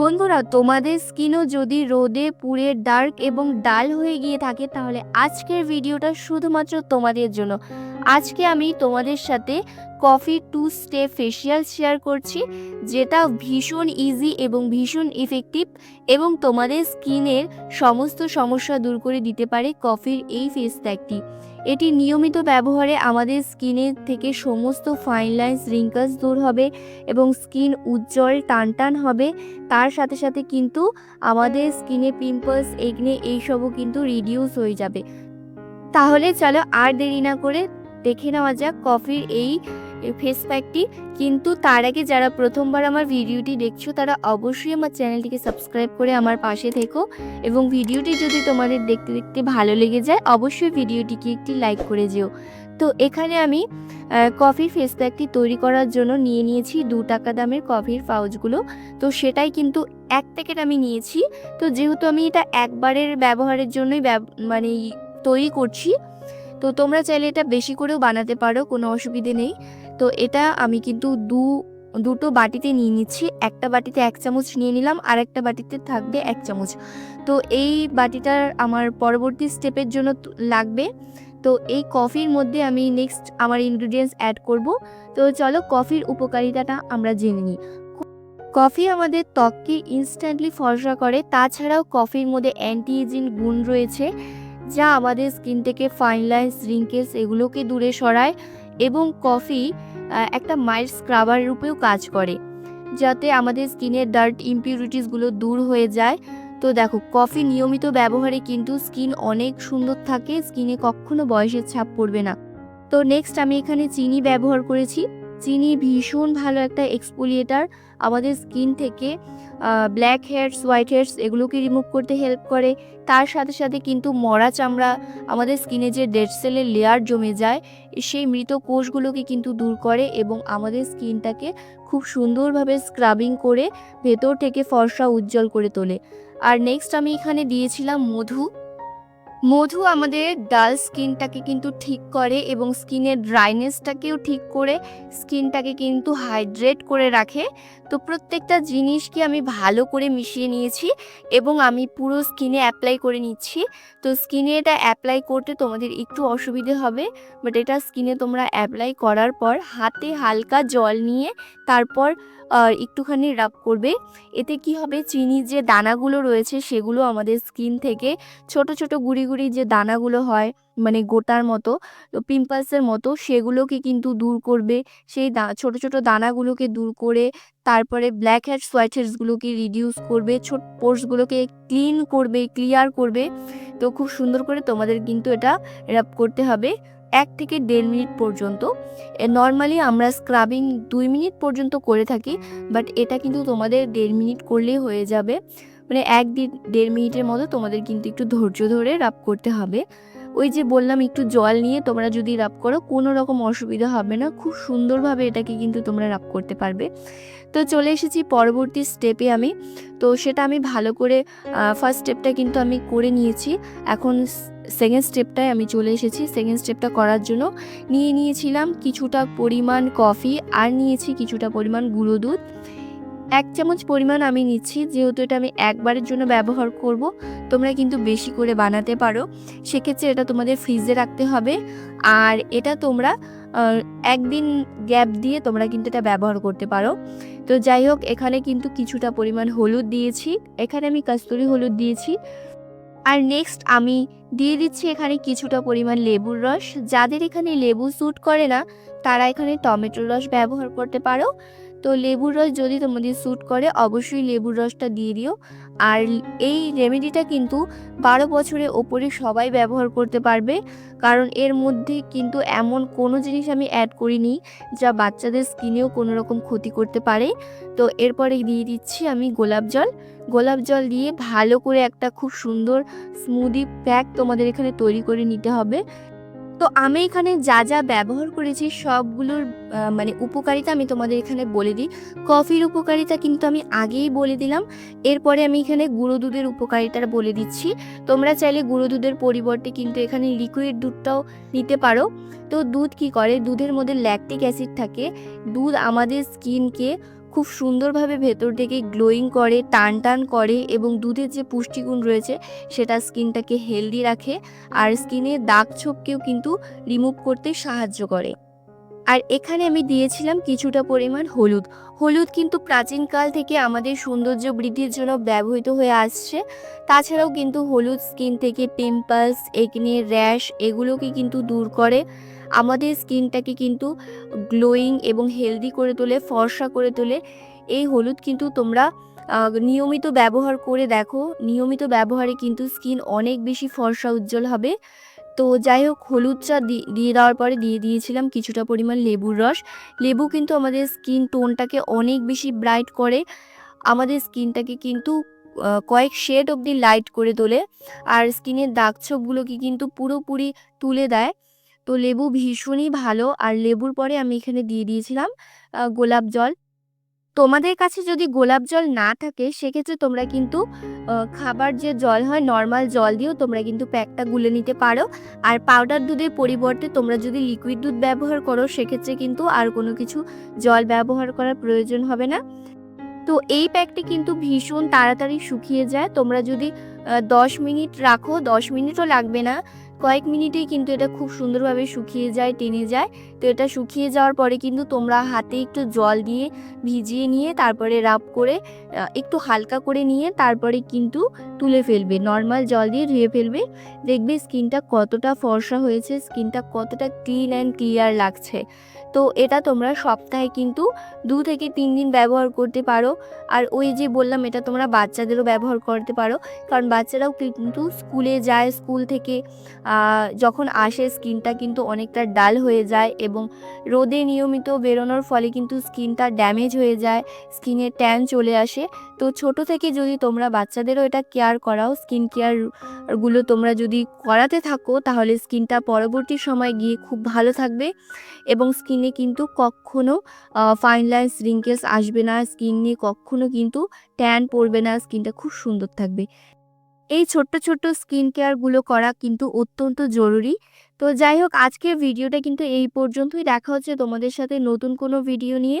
বন্ধুরা, তোমাদের স্কিনও যদি রোদে, পুড়ে ডার্ক এবং ডাল হয়ে গিয়ে থাকে, তাহলে আজকের ভিডিওটা শুধুমাত্র তোমাদের জন্য। আজকে আমি তোমাদের সাথে coffee two step facial share করছি, যেটা ভীষণ ইজি এবং ভীষণ ইফেক্টিভ এবং তোমাদের স্কিনের সমস্ত সমস্যা দূর করে দিতে পারে কফির এই ফেস প্যাকটি এটি নিয়মিত ব্যবহারে আমাদের স্কিনের থেকে সমস্ত ফাইন লাইন্স রিঙ্কলস দূর হবে এবং স্কিন উজ্জ্বল, টানটান টান হবে। তার সাথে সাথে কিন্তু আমাদের স্কিনে পিম্পলস এগনে এইসবও কিন্তু রিডিউস হয়ে যাবে। তাহলে চলো আর দেরি না করে দেখে নেওয়া যাক কফির এই ফেস প্যাকটি কিন্তু তার আগে যারা প্রথমবার আমার ভিডিওটি দেখছ, তারা অবশ্যই আমার চ্যানেলটিকে সাবস্ক্রাইব করে আমার পাশে থেকো। এবং ভিডিওটি যদি তোমাদের দেখতে দেখতে ভালো লেগে যায়, অবশ্যই ভিডিওটিকে একটি লাইক করে যেও। তো এখানে আমি কফির ফেস প্যাকটি তৈরি করার জন্য নিয়ে নিয়েছি দু টাকা দামের কফির পাউচগুলো তো সেটাই কিন্তু এক প্যাকেট আমি নিয়েছি। তো যেহেতু আমি এটা একবারের ব্যবহারের জন্যই মানে তৈরি করছি তো তোমরা চাইলে এটা বেশি করেও বানাতে পারো, কোনো অসুবিধে নেই। তো এটা আমি কিন্তু দু, দুটো বাটিতে নিয়ে নিচ্ছি। একটা বাটিতে এক চামচ নিয়ে নিলাম আর একটা বাটিতে থাকবে এক চামচ। তো এই বাটিটার আমার পরবর্তী স্টেপের জন্য লাগবে। তো এই কফির মধ্যে আমি নেক্সট আমার ইনগ্রিডিয়েন্টস অ্যাড করব। তো চলো কফির উপকারিতাটা আমরা জেনে নিই। কফি আমাদের ত্বককে ইনস্ট্যান্টলি ফর্সা করে, তাছাড়াও কফির মধ্যে অ্যান্টি এজিং গুণ রয়েছে। যা আমাদের স্কিন থেকে ফাইন লাইন্স রিঙ্কেলস এগুলোকে দূরে সরায় এবং কফি একটা মাইল্ড স্ক্রাবার রূপেও কাজ করে। যাতে আমাদের স্কিনের ডার্ট ইম্পিউরিটিসগুলো দূর হয়ে যায়। তো দেখো কফি নিয়মিত ব্যবহারে কিন্তু স্কিন অনেক সুন্দর থাকে স্কিনে কখনো বয়সের ছাপ পড়বে না। তো নেক্সট আমি এখানে চিনি ব্যবহার করেছি। চিনি ভীষণ ভালো একটা এক্সপোলিয়েটার আমাদের স্কিন থেকে ব্ল্যাক হেয়ারস হোয়াইট হেয়ারস এগুলোকে রিমুভ করতে হেল্প করে। তার সাথে সাথে কিন্তু মরা চামড়া আমাদের স্কিনে যে ডেড সেলের লেয়ার জমে যায়, সেই মৃত কোষগুলোকে কিন্তু দূর করে এবং আমাদের স্কিনটাকে খুব সুন্দরভাবে স্ক্রাবিং করে ভেতর থেকে ফর্সা উজ্জ্বল করে তোলে। আর নেক্সট আমি এখানে দিয়েছিলাম মধু। মধু আমাদের ডাল স্কিনটাকে কিন্তু ঠিক করে এবং স্কিনের ড্রাইনেসটাকেও ঠিক করে স্কিনটাকে কিন্তু হাইড্রেট করে রাখে। তো প্রত্যেকটা জিনিসকে আমি ভালো করে মিশিয়ে নিয়েছি এবং আমি পুরো স্কিনে অ্যাপ্লাই করে নিচ্ছি। তো স্কিনে এটা অ্যাপ্লাই করতে তোমাদের একটু অসুবিধে হবে, বাট এটা স্কিনে তোমরা অ্যাপ্লাই করার পর হাতে হালকা জল নিয়ে তারপর একটুখানি রাব করবে। এতে কি হবে চিনির যে দানাগুলো রয়েছে সেগুলো আমাদের স্কিন থেকে ছোট ছোট, গুড়ি গুড়ি যে দানাগুলো হয় মানে গোটার মতো পিম্পলসের মতো, সেগুলোকে কিন্তু দূর করবে। সেই দা, ছোট ছোট দানাগুলোকে দূর করে, তারপরে ব্ল্যাক হেডস হোয়াইট হেডসগুলোকে রিডিউস করবে, ছোট পোর্সগুলোকে ক্লিন করবে ক্লিয়ার করবে। তো খুব সুন্দর করে তোমাদের কিন্তু এটা র্যাপ করতে হবে এক থেকে দেড় মিনিট পর্যন্ত। নর্মালি আমরা স্ক্রাবিং দুই মিনিট পর্যন্ত করে থাকি বাট এটা কিন্তু তোমাদের দেড় মিনিট করলেই হয়ে যাবে। মানে এক দেড় মিনিটের মতো তোমাদের কিন্তু একটু ধৈর্য ধরে রাপ করতে হবে। ওই যে বললাম একটু জল নিয়ে তোমরা যদি রাপ করো, কোনো রকম অসুবিধা হবে না। খুব সুন্দরভাবে এটাকে কিন্তু তোমরা রাপ করতে পারবে। তো চলে এসেছি পরবর্তী স্টেপে আমি। তো সেটা আমি ভালো করে ফার্স্ট স্টেপটা কিন্তু আমি করে নিয়েছি। এখন সেকেন্ড স্টেপটায় আমি চলে এসেছি। সেকেন্ড স্টেপটা করার জন্য নিয়ে নিয়েছিলাম কিছুটা পরিমাণ কফি আর নিয়েছি কিছুটা পরিমাণ গুঁড়ো দুধ। এক চামচ পরিমাণ আমি নিচ্ছি, যেহেতু এটা আমি একবারের জন্য ব্যবহার করব। তোমরা কিন্তু বেশি করে বানাতে পারো। সেক্ষেত্রে এটা তোমাদের ফ্রিজে রাখতে হবে। আর এটা তোমরা একদিন গ্যাপ দিয়ে তোমরা কিন্তু এটা ব্যবহার করতে পারো। তো যাই হোক, এখানে কিন্তু কিছুটা পরিমাণ হলুদ দিয়েছি। এখানে আমি কাস্তুরি হলুদ দিয়েছি। আর নেক্সট আমি দিয়ে দিচ্ছি এখানে কিছুটা পরিমাণ লেবুর রস। যাদের এখানে লেবু স্যুট করে না, তারা এখানে টমেটোর রস ব্যবহার করতে পারো। তো লেবুর রস যদি তোমাদের স্যুট করে, অবশ্যই লেবুর রসটা দিয়ে দিও। আর এই রেমেডিটা কিন্তু বারো বছরের ওপরে সবাই ব্যবহার করতে পারবে। কারণ এর মধ্যে কিন্তু এমন কোনো জিনিস আমি অ্যাড করিনি, যা বাচ্চাদের স্কিনেও কোনো রকম ক্ষতি করতে পারে। তো এরপরে দিয়ে দিচ্ছি আমি গোলাপ জল। গোলাপ জল দিয়ে ভালো করে একটা খুব সুন্দর স্মুদি প্যাক তোমাদের এখানে তৈরি করে নিতে হবে। তো আমি এখানে যা যা ব্যবহার করেছি সবগুলোর মানে উপকারিতা আমি তোমাদের এখানে বলে দিই। কফির উপকারিতা কিন্তু আমি আগেই বলে দিলাম। এরপরে আমি এখানে গুঁড়ো দুধের উপকারিতা বলে দিচ্ছি। তোমরা চাইলে গুঁড়ো দুধের পরিবর্তে কিন্তু এখানে লিকুইড দুধটাও নিতে পারো। তো দুধ কি করে? দুধের মধ্যে ল্যাকটিক অ্যাসিড থাকে। দুধ আমাদের স্কিনকে খুব সুন্দরভাবে ভেতর থেকে গ্লোয়িং করে টান টান করে এবং দুধের যে পুষ্টিগুণ রয়েছে সেটা স্কিনটাকে হেলদি রাখে। আর স্কিনে দাগ ছোপকেও কিন্তু রিমুভ করতে সাহায্য করে। আর এখানে আমি দিয়েছিলাম কিছুটা পরিমাণ হলুদ। হলুদ কিন্তু প্রাচীনকাল থেকে আমাদের সৌন্দর্য বৃদ্ধির জন্য ব্যবহৃত হয়ে আসছে। তাছাড়াও কিন্তু হলুদ স্কিন থেকে পিম্পলস, একনে, র্যাশ এগুলোকে কিন্তু দূর করে আমাদের স্কিনটাকে কিন্তু গ্লোয়িং এবং হেলদি করে তোলে, ফর্সা করে তোলে। এই হলুদ কিন্তু তোমরা নিয়মিত ব্যবহার করে দেখো। নিয়মিত ব্যবহারে কিন্তু স্কিন অনেক বেশি ফর্সা উজ্জ্বল হবে। তো যাই হোক হলুদ চা দিয়ে দেওয়ার পরে দিয়ে দিয়েছিলাম কিছুটা পরিমাণ লেবুর রস। লেবু কিন্তু আমাদের স্কিন টোনটাকে অনেক বেশি ব্রাইট করে। আমাদের স্কিনটাকে কিন্তু কয়েক শেড অবধি লাইট করে তোলে। আর স্কিনের দাগ ছোপগুলোকে কিন্তু পুরোপুরি তুলে দেয়। তো লেবু ভীষণই ভালো। আর লেবুর পরে আমি এখানে দিয়ে দিয়েছিলাম গোলাপ জল। তোমাদের কাছে যদি গোলাপ জল না থাকে, সেক্ষেত্রে তোমরা কিন্তু খাবার যে জল হয় নর্মাল জল দিয়েও তোমরা কিন্তু প্যাকটা গুলে নিতে পারো। আর পাউডার দুধের পরিবর্তে তোমরা যদি লিকুইড দুধ ব্যবহার করো, সেক্ষেত্রে কিন্তু আর কোনো কিছু জল ব্যবহার করার প্রয়োজন হবে না। তো এই প্যাকটি কিন্তু ভীষণ তাড়াতাড়ি শুকিয়ে যায়। তোমরা যদি দশ মিনিট রাখো, দশ মিনিটও লাগবে না। কয়েক মিনিটেই কিন্তু এটা খুব সুন্দরভাবে শুকিয়ে যায়, টেনে যায়। তো এটা শুকিয়ে যাওয়ার পরে কিন্তু তোমরা হাতে একটু জল দিয়ে ভিজিয়ে নিয়ে তারপরে রাব করে একটু হালকা করে নিয়ে তারপরে কিন্তু তুলে ফেলবে। নর্মাল জল দিয়ে ধুয়ে ফেলবে। দেখবে স্কিনটা কতটা ফর্সা হয়েছে, স্কিনটা কতটা ক্লিন অ্যান্ড ক্লিয়ার লাগছে। তো এটা তোমরা সপ্তাহে কিন্তু দু থেকে তিন দিন ব্যবহার করতে পারো। আর ওই যে বললাম, এটা তোমরা বাচ্চাদেরও ব্যবহার করতে পারো। কারণ বাচ্চারাও কিন্তু স্কুলে যায়, স্কুল থেকে যখন আসে, স্কিনটা কিন্তু অনেকটা ডাল হয়ে যায় এবং রোদে নিয়মিত বেরোনোর ফলে কিন্তু স্কিনটা ড্যামেজ হয়ে যায়, স্কিনে ট্যান চলে আসে। তো ছোট থেকে যদি তোমরা বাচ্চাদেরও এটা কেয়ার করাও, স্কিন কেয়ারগুলো তোমরা যদি করাতে থাকো, তাহলে স্কিনটা পরবর্তী সময় গিয়ে খুব ভালো থাকবে এবং স্কিনে কিন্তু কখনো ফাইন লাইন্স রিঙ্কেলস আসবে না। স্কিন নিয়ে কখনো কিন্তু ট্যান পড়বে না, স্কিনটা খুব সুন্দর থাকবে। এই ছোট্ট ছোট্ট স্কিন কেয়ারগুলো করা কিন্তু অত্যন্ত জরুরি। তো যাই হোক, আজকের ভিডিওটা কিন্তু এই পর্যন্তই। দেখা হচ্ছে তোমাদের সাথে নতুন কোনো ভিডিও নিয়ে।